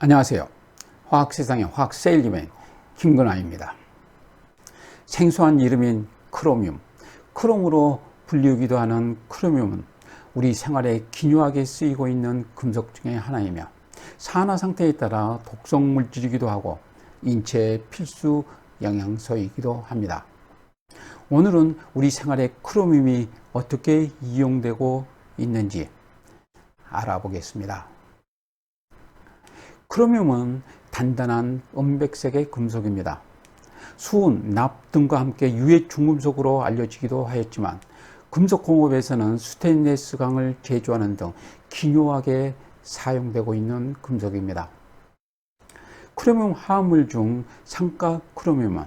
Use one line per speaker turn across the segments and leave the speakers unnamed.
안녕하세요. 화학세상의 화학세일리맨 김근아입니다. 생소한 이름인 크로뮴, 크롬으로 불리우기도 하는 크로뮴은 우리 생활에 기묘하게 쓰이고 있는 금속 중의 하나이며 산화 상태에 따라 독성 물질이기도 하고 인체의 필수 영양소이기도 합니다. 오늘은 우리 생활에 크로뮴이 어떻게 이용되고 있는지 알아보겠습니다. 크로뮴은 단단한 은백색의 금속입니다. 수은, 납 등과 함께 유해 중금속으로 알려지기도 하였지만 금속공업에서는 스테인레스 강을 제조하는 등 기묘하게 사용되고 있는 금속입니다. 크로뮴 화합물 중 상가 크로뮴은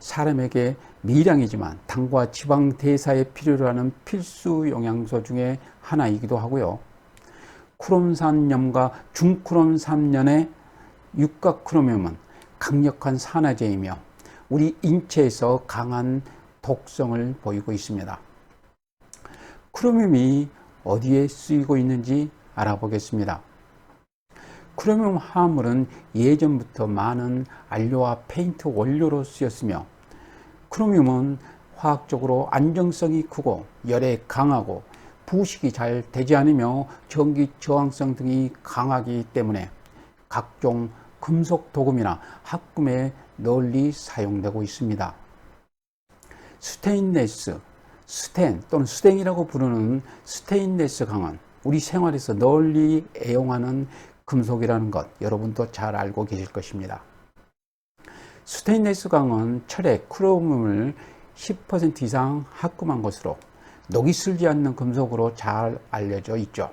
사람에게 미량이지만 당과 지방 대사에 필요로 하는 필수 영양소 중에 하나이기도 하고요. 크롬산염과 중크롬산염의 육각크로뮴은 강력한 산화제이며 우리 인체에서 강한 독성을 보이고 있습니다. 크로뮴이 어디에 쓰이고 있는지 알아보겠습니다. 크로뮴 화합물은 예전부터 많은 안료와 페인트 원료로 쓰였으며 크로뮴은 화학적으로 안정성이 크고 열에 강하고 부식이 잘 되지 않으며 전기 저항성 등이 강하기 때문에 각종 금속 도금이나 합금에 널리 사용되고 있습니다. 스테인레스, 스텐 또는 스탱이라고 부르는 스테인레스 강은 우리 생활에서 널리 애용하는 금속이라는 것 여러분도 잘 알고 계실 것입니다. 스테인레스 강은 철의 크로뮴을 10% 이상 합금한 것으로 녹이 슬지 않는 금속으로 잘 알려져 있죠.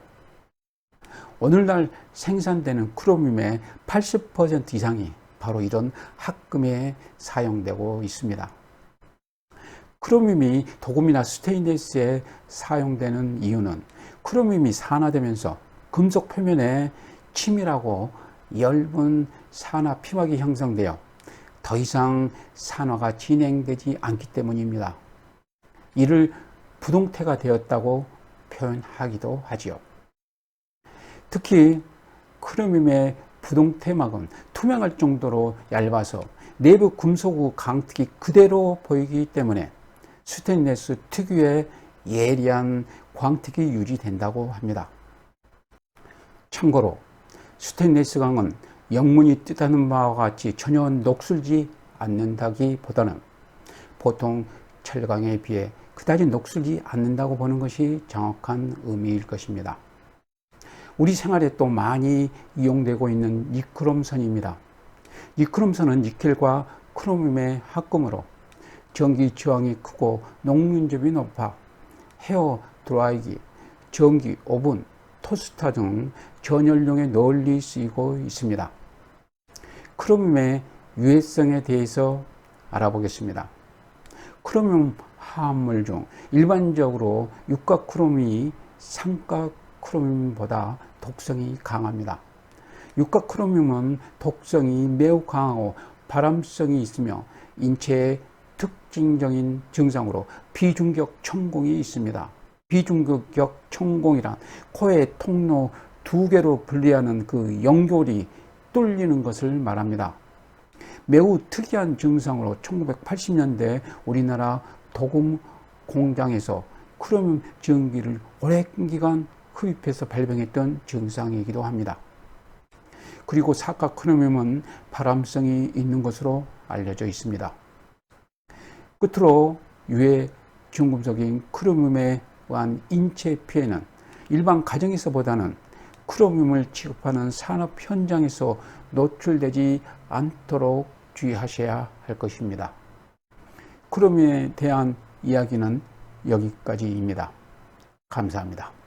오늘날 생산되는 크로뮴의 80% 이상이 바로 이런 합금에 사용되고 있습니다. 크로뮴이 도금이나 스테인레스에 사용되는 이유는 크로뮴이 산화되면서 금속 표면에 치밀하고 얇은 산화 피막이 형성되어 더 이상 산화가 진행되지 않기 때문입니다. 이를 부동태가 되었다고 표현하기도 하지요. 특히 크로뮴의 부동태막은 투명할 정도로 얇아서 내부 금속의 강특이 그대로 보이기 때문에 스테인레스 특유의 예리한 광택이 유지된다고 합니다. 참고로 스테인레스 강은 영문이 뜻하는 바와 같이 전혀 녹슬지 않는다기보다는 보통 철강에 비해 그다지 녹슬지 않는다고 보는 것이 정확한 의미일 것입니다. 우리 생활에 또 많이 이용되고 있는 니크롬선입니다. 니크롬선은 니켈과 크로뮴의 합금으로 전기 저항이 크고 녹민접이 높아 헤어 드라이기, 전기 오븐, 토스터 등 전열용에 널리 쓰이고 있습니다. 크로뮴의 유해성에 대해서 알아보겠습니다. 크로뮴 화합물 중 일반적으로 육각 크롬이 삼각 크롬보다 독성이 강합니다. 육각 크롬은 독성이 매우 강하고 발암성이 있으며 인체의 특징적인 증상으로 비중격 천공이 있습니다. 비중격 천공이란 코의 통로 두 개로 분리하는 그 연결이 뚫리는 것을 말합니다. 매우 특이한 증상으로 1980년대 우리나라 도금 공장에서 크롬 전기를 오랜 기간 흡입해서 발병했던 증상이기도 합니다. 그리고 사각 크로뮴은 발암성이 있는 것으로 알려져 있습니다. 끝으로 유해 중금속인 크로뮴에 의한 인체 피해는 일반 가정에서보다는 크로뮴을 취급하는 산업 현장에서 노출되지 않도록 주의하셔야 할 것입니다. 크롬에 대한 이야기는 여기까지입니다. 감사합니다.